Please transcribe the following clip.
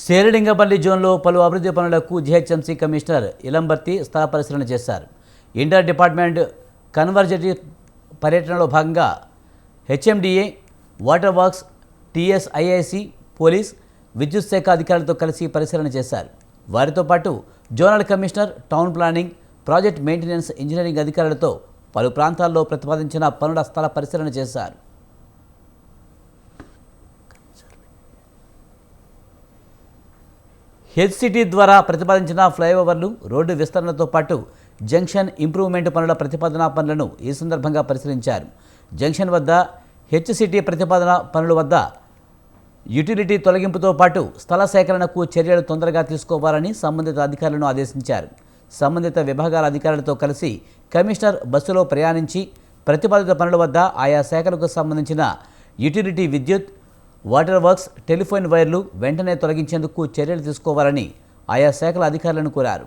శేరడింగపల్లి జోన్లో పలు అభివృద్ధి పనులకు జిహెచ్ఎంసీ కమిషనర్ ఇలంబర్తి స్థల పరిశీలన చేశారు. ఇంటర్ డిపార్ట్మెంట్ కన్వర్జెటివ్ పర్యటనలో భాగంగా HMDA water works TSIIC police విద్యుత్ శాఖ అధికారులతో కలిసి పరిశీలన చేశారు. వారితో పాటు zonal commissioner town planning project maintenance engineering అధికారులతో పలు ప్రాంతాల్లో ప్రతిపాదించిన పనుల స్థల పరిశీలన చేశారు. హెచ్ సిటీ ద్వారా ప్రతిపాదించిన ఫ్లైఓవర్లు రోడ్డు విస్తరణతో పాటు జంక్షన్ ఇంప్రూవ్మెంట్ పనుల ప్రతిపాదన పనులను ఈ సందర్భంగా పరిశీలించారు. జంక్షన్ వద్ద హెచ్ సిటీ ప్రతిపాదన పనుల వద్ద యుటిలిటీ తొలగింపుతో పాటు స్థల సేకరణకు చర్యలు తొందరగా తీసుకోవాలని సంబంధిత అధికారులను ఆదేశించారు. సంబంధిత విభాగాల అధికారులతో కలిసి కమిషనర్ బస్సులో ప్రయాణించి ప్రతిపాదిత పనుల వద్ద ఆయా శాఖలకు సంబంధించిన యుటిలిటీ విద్యుత్ వాటర్ వర్క్స్ టెలిఫోన్ వైర్లు వెంటనే తొలగించేందుకు చర్యలు తీసుకోవాలని ఆయా శాఖల అధికారులను కోరారు.